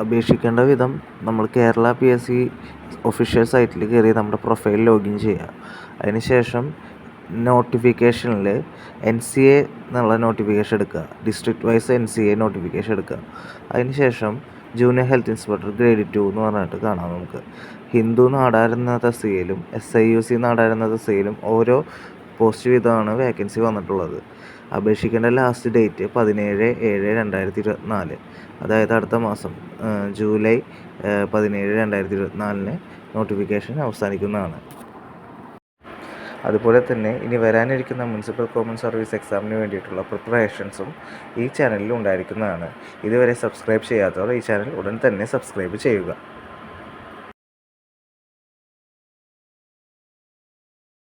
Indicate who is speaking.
Speaker 1: അപേക്ഷിക്കേണ്ട വിധം നമ്മൾ Kerala P S C official സൈറ്റിൽ കയറി നമ്മുടെ പ്രൊഫൈൽ ലോഗിൻ ചെയ്യുക. അതിന് ശേഷം നോട്ടിഫിക്കേഷനിൽ എൻ സി എ എന്നുള്ള നോട്ടിഫിക്കേഷൻ എടുക്കുക. District wise N C A notification എടുക്കുക. അതിന് ശേഷം junior health inspector grade two എന്ന് പറഞ്ഞിട്ട് കാണാം നമുക്ക്. ഹിന്ദു നാടാരെന്ന തസ്തികയിലും എസ് ഐ യു സി നാടാരെന്ന തസ്തികയിലും ഓരോ പോസ്റ്റ് ചെയ്താണ് വേക്കൻസി വന്നിട്ടുള്ളത്. അപേക്ഷിക്കേണ്ട ലാസ്റ്റ് ഡേറ്റ് പതിനേഴ് ഏഴ് രണ്ടായിരത്തി ഇരുപത്തിനാല് അതായത് അടുത്ത മാസം ജൂലൈ പതിനേഴ് രണ്ടായിരത്തി ഇരുപത്തിനാലിന് നോട്ടിഫിക്കേഷൻ അവസാനിക്കുന്നതാണ്. അതുപോലെ തന്നെ ഇനി വരാനിരിക്കുന്ന മുനിസിപ്പൽ കോമൺ സർവീസ് എക്സാമിന് വേണ്ടിയിട്ടുള്ള പ്രിപ്പറേഷൻസും ഈ ചാനലിൽ ഉണ്ടായിരിക്കുന്നതാണ്. ഇതുവരെ സബ്സ്ക്രൈബ് ചെയ്യാത്തവർ ഈ ചാനൽ ഉടൻ തന്നെ സബ്സ്ക്രൈബ് ചെയ്യുക.